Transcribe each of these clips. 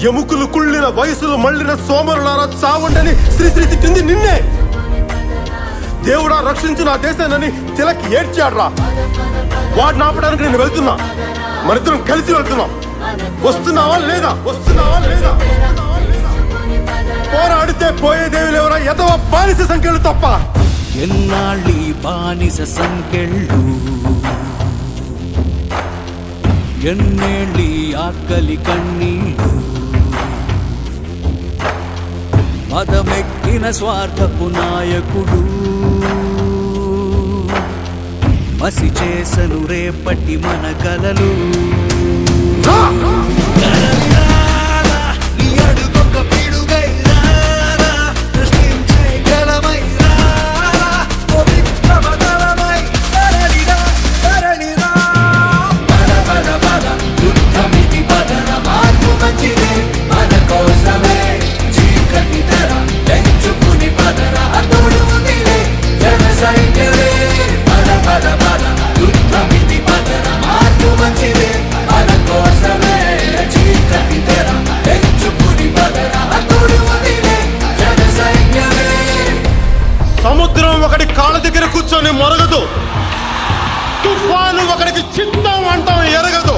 ఎముకలు కుళ్ళిన వయసులు మళ్ళిన సోమరులారా చావండని శ్రీశ్రీ తిట్టింది నిన్నే. దేవుడా రక్షించు నా దేశాన్ని తిలక్ ఏడ్చాడ్రా. వాడు నాపడానికి నేను వెళ్తున్నా. మరిద్దరం కలిసి వెళ్తున్నాం. వస్తున్నావా లేదా? వస్తున్నావా లేదా? పోరాడితే పోయేదేవి లేవరా. ఎదవ బానిస సంఖ్యలు తప్ప. ఎన్నాళ్ళి బానిస సంకెళ్ళు ఎన్నేళ్ళి ఆకలి కన్నీళ్ళు? నెక్కిన స్వార్థపు నాయకుడు. మసి చేసను రేపటి మన కలలు. మంచిదే, మన కోసమే చీకటి తెర. జన సైన్యమే. సముద్రం ఒకటి కాళ్ళ దగ్గర కూర్చొని మొరగదు. తుఫాను ఒకడికి చిత్తం అంటాం ఎరగదు.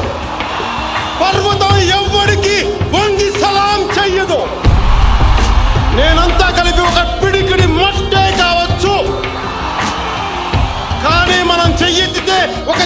పర్వతం ఎవ్వడికి వంగి సలాం చెయ్యదు. నేనంతా కలిపి ఒక పిడికిడి మట్టే కావచ్చు. కానీ మనం చెయ్యెత్తితే ఒక